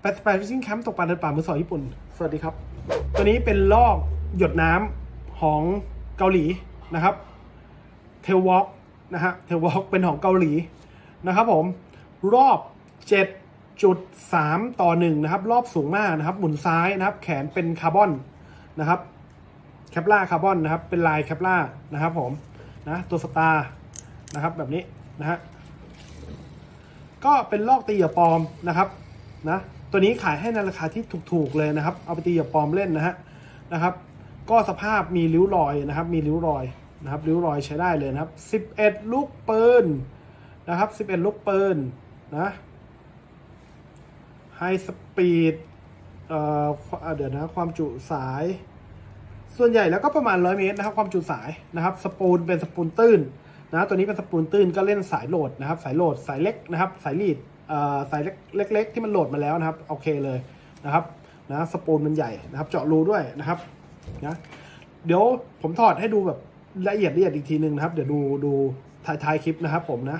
แปดแปดฟิชชิ่งแคมป์ตกปลาเดินป่ามือสองญี่ปุ่น สวัสดีครับ ตัวนี้เป็นลอกหยดน้ำของเกาหลีนะครับ เทลวอล์กนะฮะ เทลวอล์กเป็นของเกาหลีนะครับผม รอบ 7.3 ต่อ 1 นะครับ รอบสูงมากนะครับ หมุนซ้ายนะครับ แขนเป็นคาร์บอนนะครับ แคปล่าคาร์บอนนะครับ เป็นลายแคปล่านะครับผม นะ ตัวสตาร์นะครับ แบบนี้นะฮะ ก็เป็นลอกตีเหยื่อปลอมนะครับ นะ ตัวนี้ขายให้ในราคาที่ถูกๆเลยนะครับ เอาไปตีเหยื่อปลอมเล่นนะฮะนะครับ ก็สภาพมีริ้วรอยนะครับ มีริ้วรอยนะครับริ้วรอยใช้ได้เลยนะครับ 11 ลูกปืนนะครับ 11 ลูกปืนนะไฮสปีดเอ่อเดี๋ยวนะความจุสาย ส่วนใหญ่แล้วก็ประมาณ 100 เมตรนะครับ ความจุสายนะครับ สปูลเป็นสปูลตื้นนะตัวนี้เป็นสปูลตื้นก็เล่นสายโหลดนะครับ สายโหลดสายเล็กนะครับ สายลีด สายเล็ก ๆ ที่มันโหลดมาแล้วนะครับโอเคเลยนะครับนะสปูลมันใหญ่นะครับ เจาะรูด้วยนะครับนะเดี๋ยวผมถอดให้ดูแบบละเอียดละเอียดอีกทีหนึ่งนะครับ เดี๋ยวดูดูท้ายท้ายคลิปนะครับ ผมนะ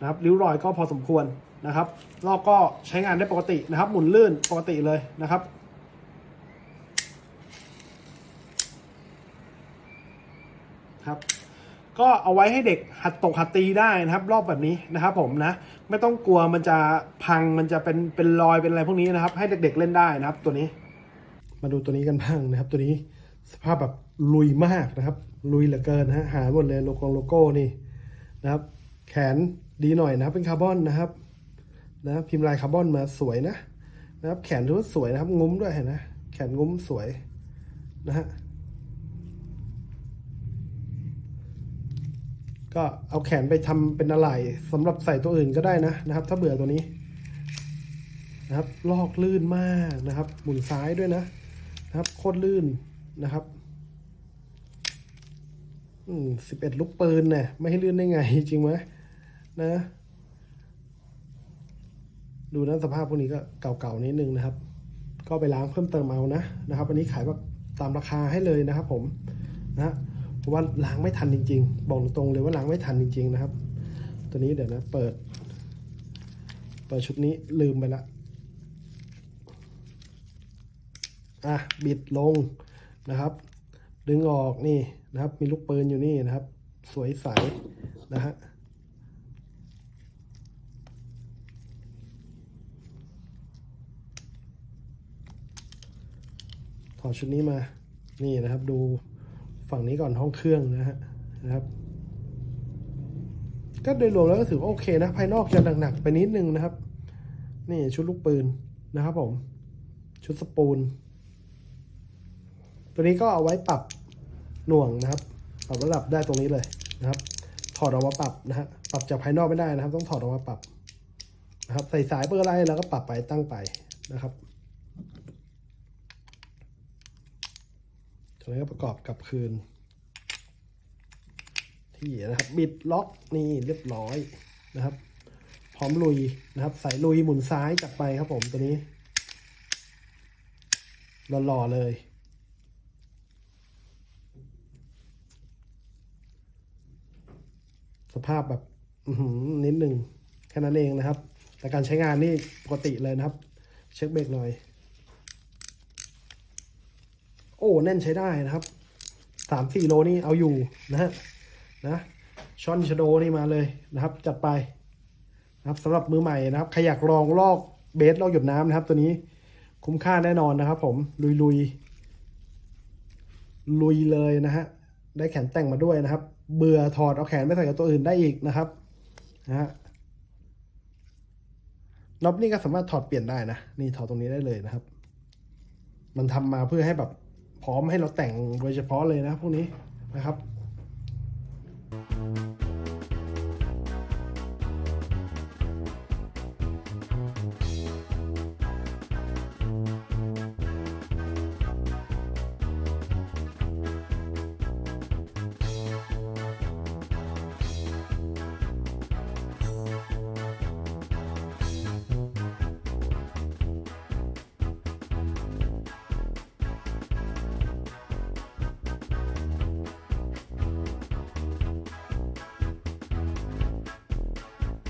นะครับริ้วรอยก็พอสมควรนะครับลอกก็ใช้งานได้ปกตินะครับ หมุนลื่นปกติเลยนะครับ ก็เอาไว้ให้เด็กหัดตกหัดตีได้นะครับ รอบแบบนี้นะครับ ผมนะ ไม่ต้องกลัวมันจะพังมันจะเป็นเป็นรอยเป็นอะไรพวกนี้นะครับ ให้เด็กๆเล่นได้นะครับ ตัวนี้ มาดูตัวนี้กันบ้างนะครับ ตัวนี้สภาพแบบลุยมากนะครับ ลุยเหลือเกินนะฮะหายหมดเลยโลโก้โลโก้นี่นะครับ แขนดีหน่อยนะครับเป็นคาร์บอนนะครับนะพิมพ์ลายคาร์บอนมาสวยนะนะครับ แขนถือว่าสวยนะครับ งุ้มด้วยเห็นนะแขนงุ้มสวยนะฮะ ก็เอาแขนไปทำเป็นอะไรสำหรับใส่ตัวอื่นก็ได้นะนะครับ ถ้าเบื่อตัวนี้นะครับ ลอกลื่นมากนะครับ หมุนซ้ายด้วยนะนะครับโคตรลื่นนะครับอืมสิบเอ็ดลูกปืนเนี่ยไม่ให้ลื่นได้ไง จริงไหมนะ ดูนะสภาพพวกนี้ก็เก่าๆนิดนึงนะครับ ก็ไปล้างเพิ่มเติมเอานะนะครับ อันนี้ขายแบบตามราคาให้เลยนะครับผมนะ ราะว่าล้างไม่ทันจริง ๆ บอกตรงเลยว่าล้างไม่ทันจริง ๆ นะครับ ตัวนี้เดี๋ยวนะ เปิด เปิดชุดนี้ลืมไปละอะบิดลงนะครับ ดึงออกนี่นะครับ มีลูกปืนอยู่นี่นะครับ สวยใสนะฮะถอดชุดนี้มา นี่นะครับดู ฝั่งนี้ก่อนห้องเครื่องนะฮะนะครับ ก็โดยรวมแล้วก็ถือว่าโอเคนะ ภายนอกจะหนักๆไปนิดนึงนะครับ นี่ชุดลูกปืนนะครับผม ชุดสปูลตัวนี้ก็เอาไว้ปรับหน่วงนะครับ ปรับระดับได้ตรงนี้เลยนะครับ ถอดออกมาปรับนะฮะปรับจากภายนอกไม่ได้นะครับ ต้องถอดออกมาปรับนะครับ ใส่สายเบอร์อะไรแล้วก็ปรับไปตั้งไปนะครับ ตัวก็ประกอบกับคืน ที่นะครับบิดล็อกนี่เรียบร้อยนะครับ พร้อมลุยนะครับใส่ลุยหมุนซ้ายจับไปครับผมตัวนี้หล่อๆเลยสภาพแบบนิดหนึ่งแค่นั้นเองนะครับ แต่การใช้งานนี่ปกติเลยนะครับ เช็คเบรกหน่อย โอ้แน่นใช้ได้นะครับสามสี่โลนี่เอาอยู่นะฮะนะช่อนชโดนี่มาเลยนะครับ จัดไปนะครับสำหรับมือใหม่นะครับใครอยากลองลอกเบสลอกหยดน้ำนะครับ ตัวนี้คุ้มค่าแน่นอนนะครับ ผมลุยลุยลุยเลยนะฮะได้แขนแต่งมาด้วยนะครับ เบื่อถอดเอาแขนไปใส่กับตัวอื่นได้อีกนะครับนะฮะน็อปนี่ก็สามารถถอดเปลี่ยนได้นะนี่ถอดตรงนี้ได้เลยนะครับ มันทำมาเพื่อให้แบบ ร้อมให้เราแต่งโดยเฉพาะเลยนะพวกนี้นะครับ